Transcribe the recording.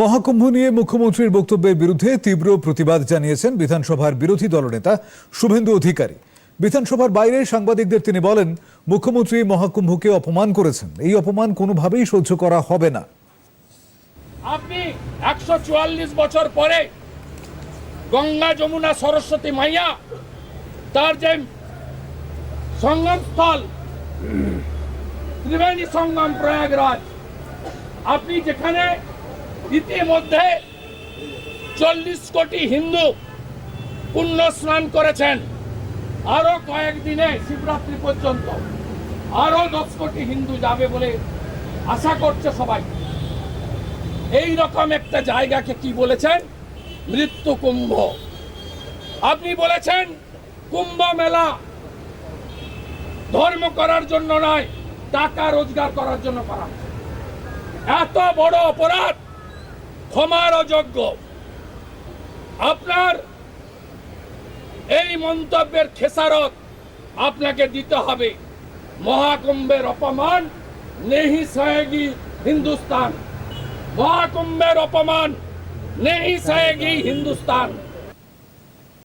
মহাকুম্ভ নিয়ে মুখ্যমন্ত্রীর বক্তব্যের বিরুদ্ধে তীব্র প্রতিবাদ জানিয়েছেন বিধানসভার বিরোধী দলনেতা শুভেন্দু অধিকারী। বিধানসভার বাইরে সাংবাদিকদের তিনি বলেন, মুখ্যমন্ত্রী মহাকুম্ভকে অপমান করেছেন। এই অপমান কোনোভাবেই সহ্য করা হবে না। আপনি একশো চুয়াল্লিশ বছর পরে গঙ্গা যমুনা সরস্বতী মাইয়া, তার যে সঙ্গম স্থল, ত্রিবেণী সঙ্গম প্রয়াগরাজ, আপনি যেখানে ইতিমধ্যে চল্লিশ কোটি হিন্দু পুণ্য স্নান করেছেন। আরও কয়েকদিনে শিবরাত্রি পর্যন্ত আরও দশ কোটি হিন্দু যাবে বলে আশা করছে সবাই। এই রকম একটা জায়গাকে কি বলেছেন? মৃত্যু কুম্ভ। আপনি বলেছেন কুম্ভ মেলা ধর্ম করার জন্য নয়, টাকা রোজগার করার জন্য করা। এত বড় অপরাধ ক্ষমার অযোগ্য আপনার এই মন্তব্যের খেসারত আপনাকে দিতে হবে। মহাকুম্ভের অপমান নেহি সহেগি হিন্দুস্তান। মহাকুম্ভের অপমান নেহি সহেগি হিন্দুস্তান।